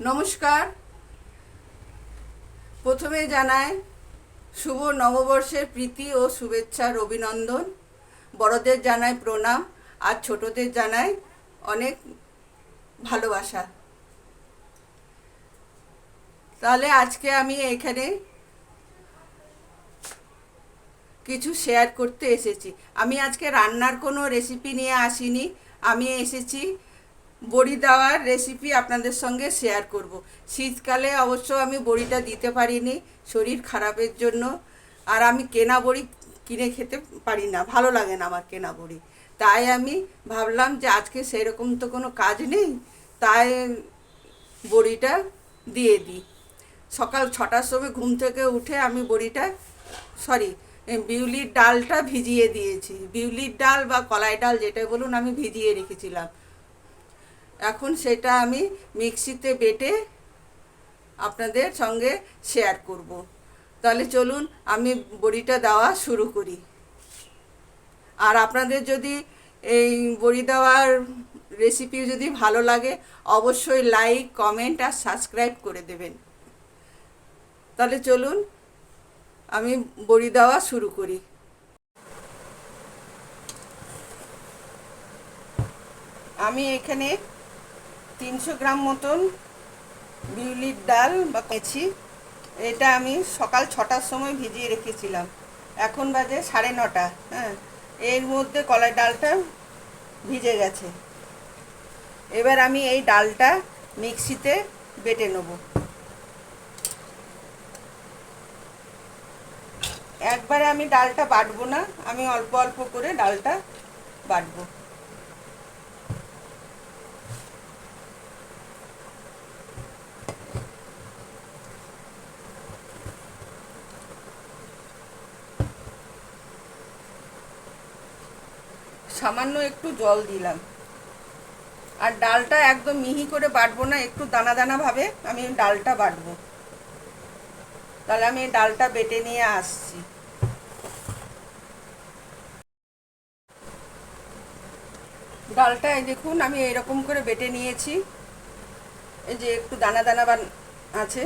নমস্কার। প্রথমে জানাই শুভ নববর্ষের প্রীতি ও শুভেচ্ছার অভিনন্দন। বড়দের জানাই প্রণাম, আর ছোটদের জানাই অনেক ভালোবাসা। তাহলে আজকে আমি এখানে কিছু শেয়ার করতে এসেছি। আমি আজকে রান্নার কোনো রেসিপি নিয়ে আসিনি। আমি এসেছি বড়ি দেওয়ার রেসিপি আপনাদের সঙ্গে শেয়ার করব। শীতকালে অবশ্য আমি বড়িটা দিতে পারিনি, শরীর খারাপের জন্য। আর আমি কেনা বড়ি কিনে খেতে পারি না, ভালো লাগে না আমার কেনা বড়ি। তাই আমি ভাবলাম যে আজকে সেরকম তো কোনো কাজ নেই, তাই বড়িটা দিয়ে দিই। সকাল ছটার সময় ঘুম থেকে উঠে আমি বড়িটা সরি বিউলির ডালটা ভিজিয়ে দিয়েছি। বিউলির ডাল বা কলাই ডাল যেটা বলুন আমি ভিজিয়ে রেখেছিলাম। এখন সেটা আমি মিক্সিতে বেটে আপনাদের সঙ্গে শেয়ার করব। তাহলে চলুন আমি বড়িটা দেওয়া শুরু করি। আর আপনাদের যদি এই বড়ি দেওয়ার রেসিপি যদি ভালো লাগে, অবশ্যই লাইক কমেন্ট আর সাবস্ক্রাইব করে দেবেন। তাহলে চলুন আমি বড়ি দেওয়া শুরু করি। আমি এখানে তিনশো গ্রাম মতন বিউলির ডাল বা কেছি এটা আমি সকাল ছটার সময় ভিজিয়ে রেখেছিলাম। এখন বাজে সাড়ে নটা হ্যাঁ। এর মধ্যে কলাই ডালটা ভিজে গেছে। এবার আমি এই ডালটা মিক্সিতে বেটে নেব। একবারে আমি ডালটা বাটবো না, আমি অল্প অল্প করে ডালটা বাটবো। সামান্য একটু জল দিলাম। আর ডালটা একদম মিহি করে বাটবো না, একটু দানা দানা ভাবে আমি ডালটা বাটবো। তাহলে আমি ডালটা বেটে নিয়ে আসছি। ডালটা দেখুন, আমি এরকম করে বেটে নিয়েছি। এই যে একটু দানা দানা বান আছে।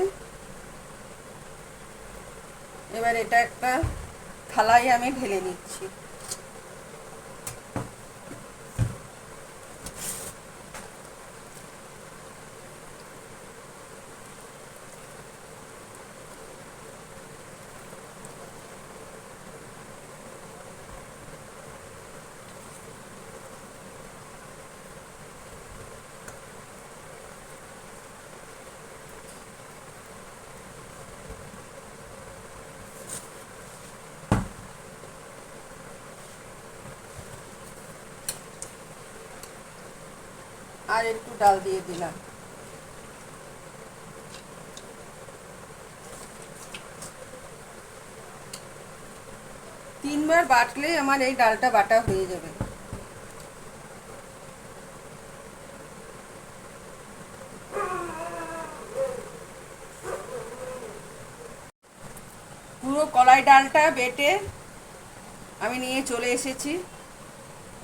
এবার এটা একটা থালায় আমি ঢেলে নিচ্ছি। আর একটু ডাল দিয়ে দিলাম। তিনবার বাটলেই আমার এই ডালটা বাটা হয়ে যাবে। পুরো কলাই ডালটা বেটে আমি নিয়ে চলে এসেছি।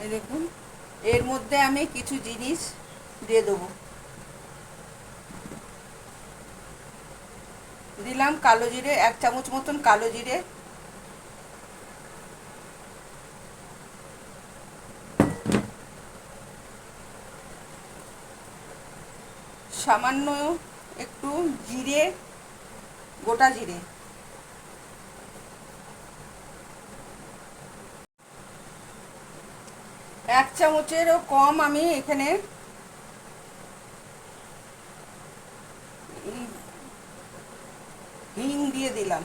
এই দেখুন, এর মধ্যে আমি কিছু জিনিস দিয়ে দেবো। দিলাম কালো জিরে, এক চামচ মতন কালো জিরে। সামান্য একটু জিরে, গোটা জিরে। এক চামচেরও কম আমি এখানে হিং দিয়ে দিলাম।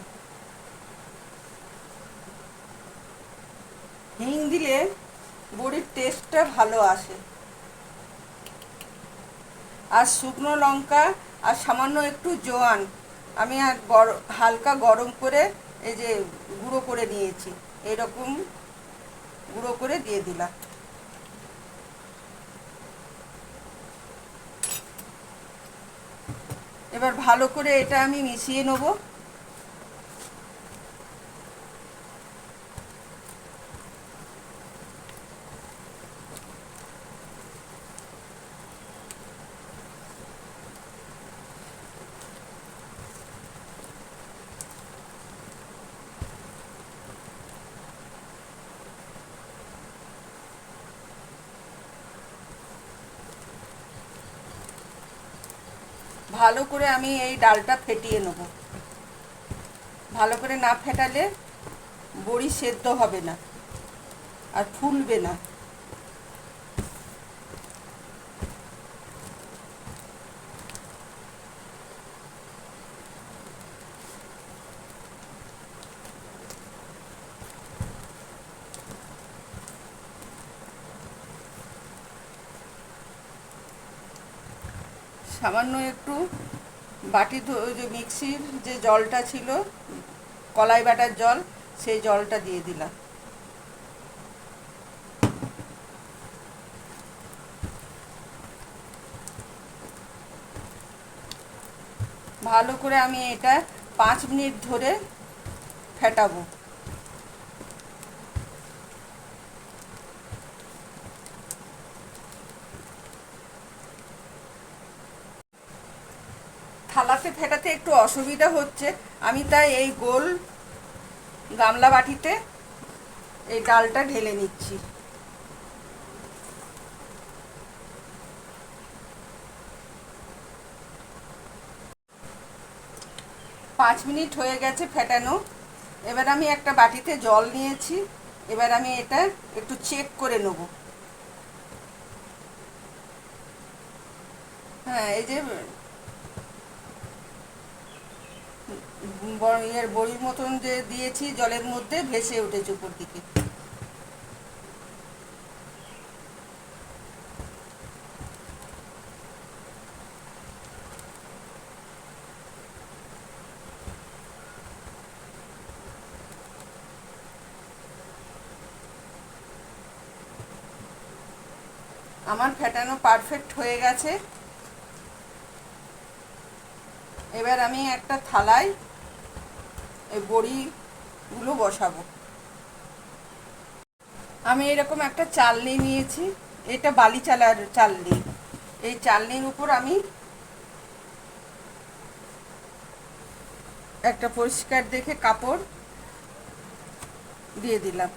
হিং দিলে বড়ির টেস্টটা ভালো আসে। আর শুকনো লঙ্কা আর সামান্য একটু জোয়ান আমি আর হালকা গরম করে এই যে গুঁড়ো করে নিয়েছি। এরকম গুঁড়ো করে দিয়ে দিলাম। এবার ভালো করে এটা আমি মিশিয়ে নেব। ভালো করে আমি এই ডালটা ফেটিয়ে নেব। ভালো করে না ফেটালে বড়ি সেদ্ধ হবে না, আর ফুলবে না। সামান্য একটু বাটি যে মিক্সির যে জলটা ছিল, কলাই বাটার জল, সেই জলটা দিয়ে দিলাম। ভালো করে আমি এটা পাঁচ মিনিট ধরে ফেটাবো। থালাতে ফেটাতে একটু অসুবিধা হচ্ছে। আমি তাই এই গোল গামলা বাটিতে এই ডালটা ঢেলে নিচ্ছি। পাঁচ মিনিট হয়ে গেছে ফেটানো। এবার আমি একটা বাটিতে জল নিয়েছি। এবার আমি এটা একটু চেক করে নেব। হ্যাঁ এই যে ইয়ের বড়ির মতন যে দিয়েছি, জলের মধ্যে ভেসে উঠেছে উপর দিকে আমার ফেটানো পারফেক্ট হয়ে গেছে। এবার আমি একটা থালায় এই বড়িগুলো বসাবো। আমি এরকম একটা চালনি নিয়েছি, এটা বালি চালার চালনি। এই চালনির উপর আমি একটা পরিষ্কার দেখে কাপড় দিয়ে দিলাম।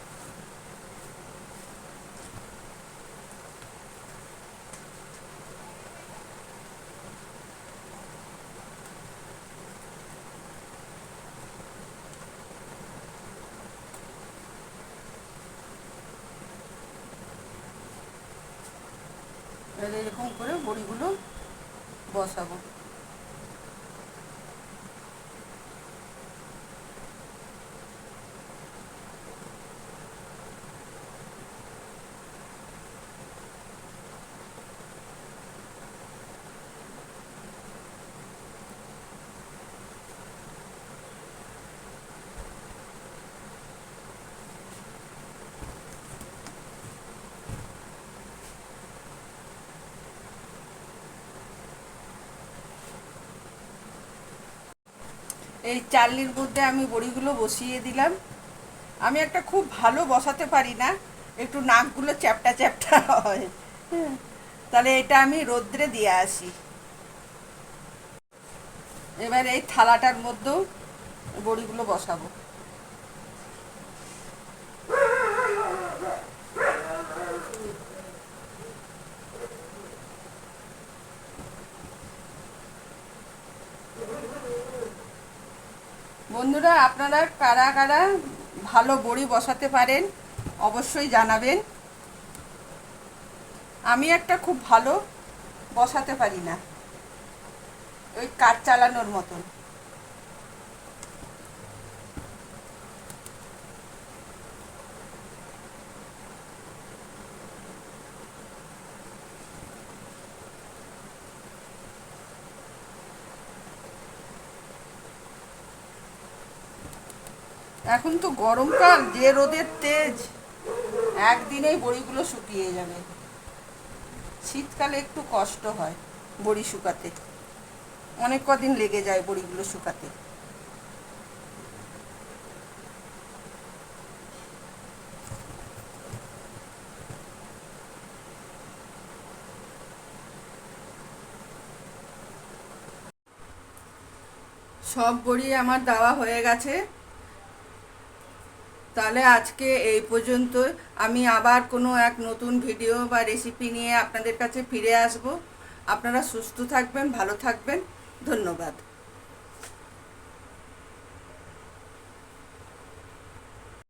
এবার এরকম করে বড়িগুলো বসাবো। এই চালনির মধ্যে আমি বড়িগুলো বসিয়ে দিলাম। আমি একটা খুব ভালো বসাতে পারি না, একটু নাকগুলো চ্যাপটা চ্যাপটা হয়। তাহলে এটা আমি রোদ্রে দিয়ে আসি। এবার এই থালাটার মধ্যেও বড়িগুলো বসাবো। বন্ধুরা, আপনারা কারা কারা ভালো বড়ি বসাতে পারেন, অবশ্যই জানাবেন। আমি একটা খুব ভালো বসাতে পারি না। ওই কাঠ চালানোর মতন। এখন তো গরমকাল, যে রোদের তেজ। একদিনেই বড়িগুলো শুকিয়ে যাবে। শীতকালে একটু কষ্ট হয় বড়ি শুকাতে। অনেক কদিন লেগে যায় বড়িগুলো শুকাতে। সব বড়ি আমার দেওয়া হয়ে গেছে। তাহলে আজকে এই পর্যন্ত আমি আবার কোনো এক নতুন ভিডিও বা রেসিপি নিয়ে আপনাদের কাছে ফিরে আসব। আপনারা সুস্থ থাকবেন, ভালো থাকবেন। ধন্যবাদ।